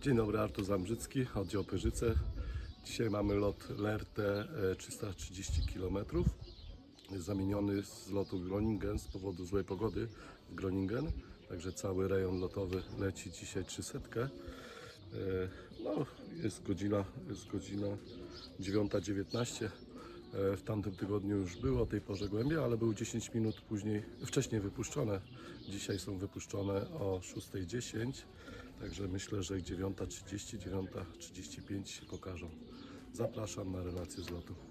Dzień dobry, Artur Zambrzycki, oddział Pyrzyce. Dzisiaj mamy lot LRT e, 330 km. Jest zamieniony z lotu Groningen z powodu złej pogody w Groningen. Także cały rejon lotowy leci dzisiaj 300. E, No, jest godzina, jest godzina 9.19. E, W tamtym tygodniu już było o tej porze głębiej, ale był 10 minut później, wcześniej wypuszczone. Dzisiaj są wypuszczone o 6.10, także myślę, że 9.30, 9.35 się pokażą. Zapraszam na relację z lotu.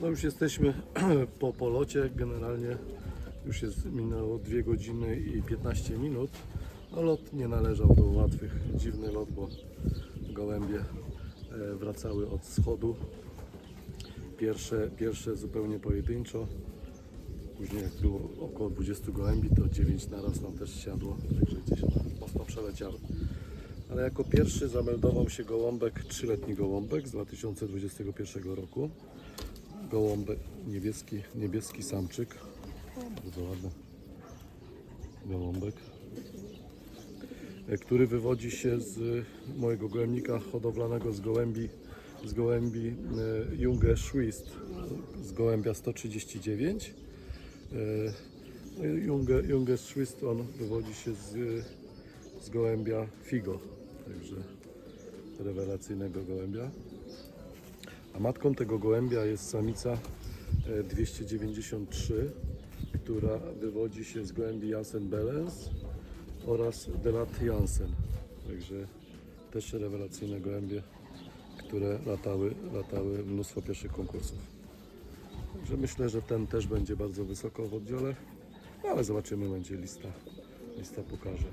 No już jesteśmy po polocie, generalnie już jest minęło 2 godziny i 15 minut. No lot nie należał do łatwych, dziwny lot, bo gołębie e, wracały od schodu. Pierwsze, pierwsze zupełnie pojedynczo. Później jak było około 20 gołębi, to 9 naraz nam też siadło, także gdzieś mocno przeleciały. Ale jako pierwszy zameldował się gołąbek, trzyletni gołąbek z 2021 roku gołąbek, niebieski, niebieski samczyk. Bardzo ładny gołąbek. e, Który wywodzi się z mojego gołębnika hodowlanego z gołębi, z gołębi e, Junge Schwist, z gołębia 139. E, no Junge, Junge Schwist on wywodzi się z, z gołębia Figo, także rewelacyjnego gołębia. A matką tego gołębia jest samica e, 293, która wywodzi się z gołębi Jansen Belens oraz Delat Jansen. Także też rewelacyjne gołębie, które latały, latały mnóstwo pierwszych konkursów. Także myślę, że ten też będzie bardzo wysoko w oddziale, no ale zobaczymy, będzie lista, lista pokaże.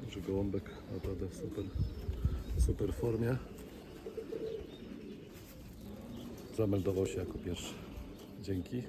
Także gołąbek naprawdę w super, super formie. Zameldował się jako pierwszy. Dzięki.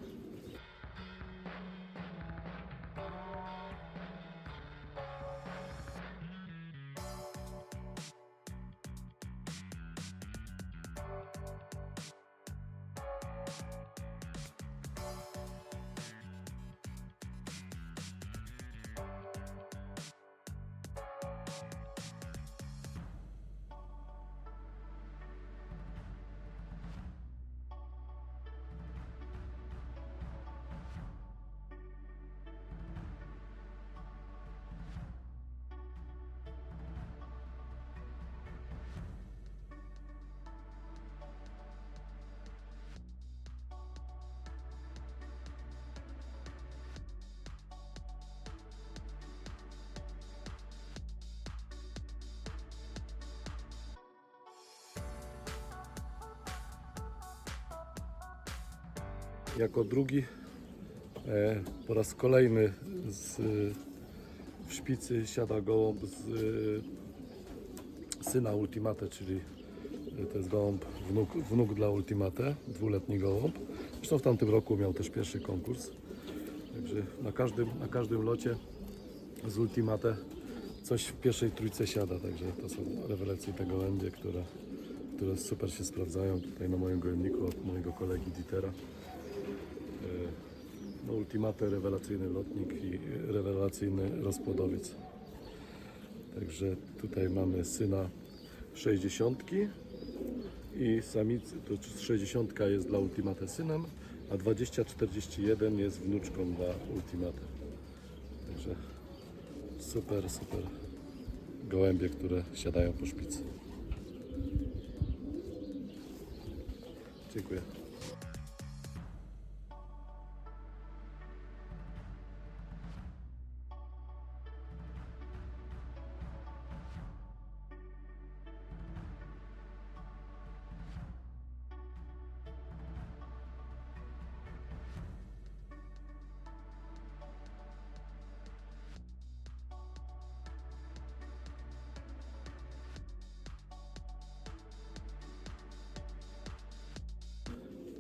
Jako drugi e, po raz kolejny z, w szpicy siada gołąb z e, syna Ultimate, czyli e, to jest gołąb wnuk, wnuk dla Ultimate, dwuletni gołąb. Zresztą w tamtym roku miał też pierwszy konkurs. Także na każdym, na każdym locie z Ultimate coś w pierwszej trójce siada, także to są rewelacje te gołębie, które, które super się sprawdzają tutaj na moim gołębniku od mojego kolegi Dietera. No, Ultimate rewelacyjny lotnik i rewelacyjny rozpłodowiec. Także tutaj mamy syna 60 i samicy, to 60 jest dla Ultimate synem, a 2041 jest wnuczką dla Ultimate. Także super, super gołębie, które siadają po szpicy. Dziękuję.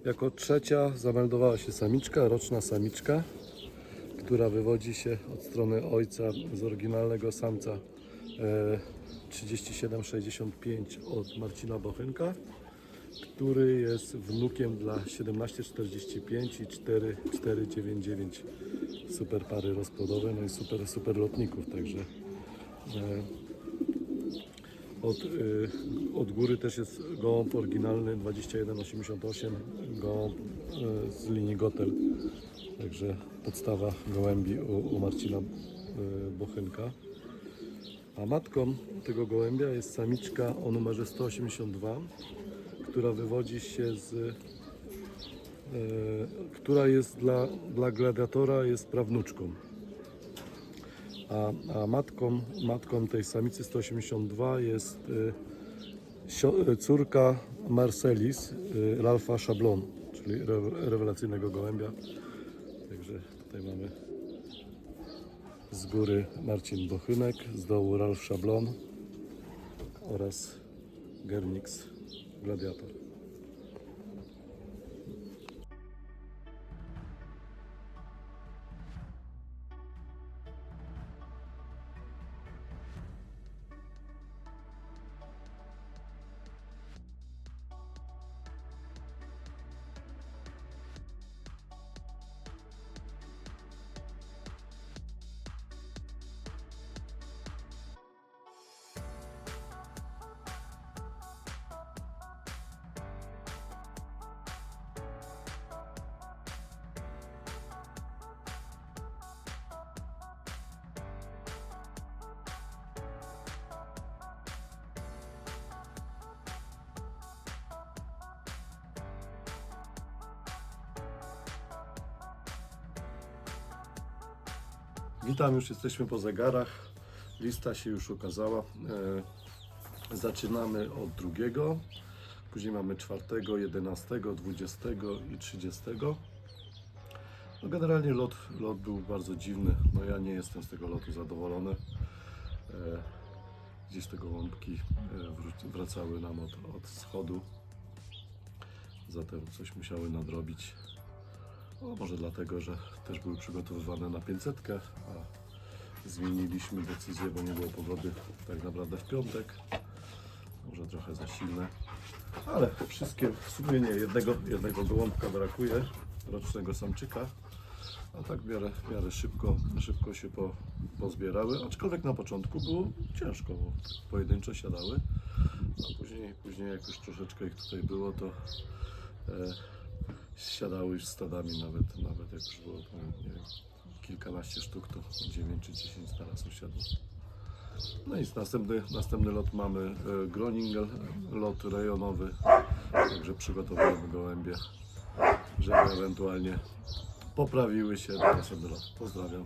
Jako trzecia zameldowała się samiczka, roczna samiczka, która wywodzi się od strony ojca z oryginalnego samca e, 3765 od Marcina Bochynka, który jest wnukiem dla 1745 i 4499 super pary rozpłodowe, no i super, super lotników, także e, od, y, od góry też jest gołąb oryginalny 2188, gołąb y, z linii Gotel. Także podstawa gołębi u, u Marcina y, Bochynka. A matką tego gołębia jest samiczka o numerze 182, która wywodzi się z. która jest dla, dla gladiatora jest prawnuczką. A, a matką, matką tej samicy 182 jest y, y, córka Marcelis, y, Ralfa Szablon, czyli re, rewelacyjnego gołębia. Także tutaj mamy z góry Marcin Bochynek, z dołu Ralf Szablon oraz Gernix Gladiator. Witam, już jesteśmy po zegarach. Lista się już ukazała. E, zaczynamy od drugiego, później mamy czwartego, jedenastego, dwudziestego i trzydziestego. No generalnie lot, lot był bardzo dziwny. No ja nie jestem z tego lotu zadowolony. E, gdzieś te gołąbki e, wracały nam od, od schodu. Zatem coś musiały nadrobić. No, może dlatego, że też były przygotowywane na 500, a zmieniliśmy decyzję, bo nie było pogody tak naprawdę w piątek. Może trochę za silne. Ale wszystkie, w sumie nie, jednego, jednego gołąbka brakuje, rocznego samczyka. A tak w miarę, w miarę szybko, szybko się po, pozbierały, aczkolwiek na początku było ciężko, bo pojedynczo siadały, a później, później jak już troszeczkę ich tutaj było, to e, siadały już stadami nawet, nawet jak już było no, nie wiem, kilkanaście sztuk, to 9 czy 10 teraz usiadło. No i następny, następny lot mamy e, Groningen, lot rejonowy, także przygotowujemy gołębie, żeby ewentualnie poprawiły się na następny lot. Pozdrawiam.